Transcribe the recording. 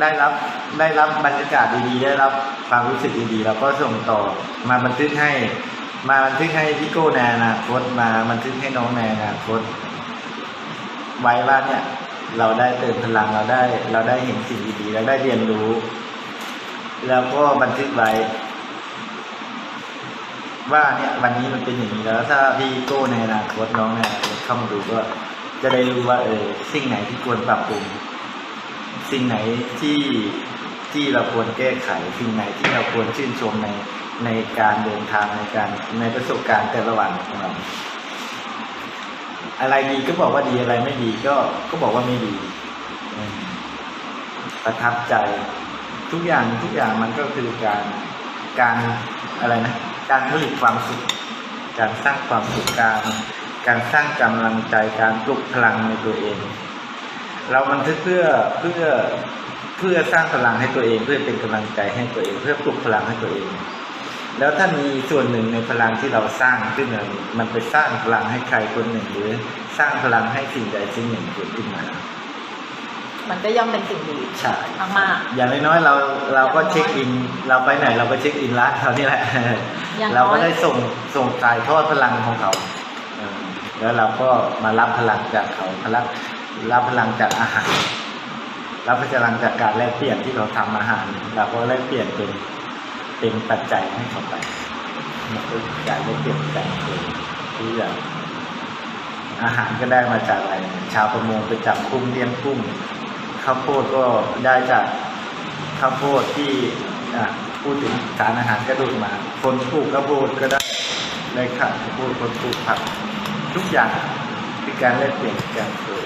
ได้รับได้รับบรรยากาศดีๆ ได้รับความรู้สึกดีๆเราก็ส่งต่อมาบันทึกให้ มาบันทึกให้พี่โก้ในอนาคตมาบันทึกให้น้องในอนาคต ไว้ว่าเนี่ยเราได้เติมพลังเราได้ เราได้เห็นสิ่งดีๆเราได้เรียนรู้ แล้วก็บันทึกไว้ ว่าเนี่ยวันนี้มันเป็นอย่างนี้แล้วถ้าพี่โก้ในอนาคตน้องในอนาคตเข้ามาดูก็จะได้รู้ว่าเออสิ่งไหนที่ควรปรับปรุง สิ่งไหนที่ที่เราควรแก้ไขสิ่งไหนที่เราควรชื่นชมในในการเดินทางในการในประสบการณ์แต่ละวันของเราอะไรดีก็บอกว่าดีอะไรไม่ดีก็ก็บอกว่าไม่ดีประทับใจ ทุกอย่างทุกอย่างมันก็คือการการอะไรนะการผลิตความสุข การสร้างความสุขการการสร้างกำลังใจการปลุกพลังในตัวเอง เราบันทึกเพื่อเพื่อเพื่อสร้างพลังให้ตัวเอง เพื่อเป็นกำลังใจให้ตัวเอง เพื่อปลุกพลังให้ตัวเอง แล้วถ้ามีส่วนหนึ่งในพลังที่เราสร้างขึ้นมามันไปสร้างพลังให้ใครคนหนึ่งหรือสร้างพลังให้สิ่งใดสิ่งหนึ่งเกิดขึ้นมา มันก็ย่อมเป็นสิ่งดีใช่มากอย่างน้อยๆเราเราก็เช็คอิน เราไปไหนเราก็เช็คอินร้านเขานี่แหละอย่างน้อยเราก็ได้ส่งส่งสายทอดพลังของเขาเออแล้วเราก็มารับพลังจากเขาพลัง รับพลังจากอาหาร รับพลังจากการแลกเปลี่ยนที่เขาทำอาหารเราก็แลกเปลี่ยนเป็นเป็นปัจจัยให้เขาไปมันก็การแลกเปลี่ยนกันเลยทุกอย่างอาหารก็ได้มาจากอะไร ชาวประมงไปจับกุ้งเลี้ยงกุ้งข้าวโพดก็ได้จากข้าวโพดที่พูดถึงสารอาหารก็ดูดมา คนปลูกข้าวโพดก็ได้ได้ข้าวโพดคนปลูกผักทุกอย่างคือการแลกเปลี่ยนกันเกิด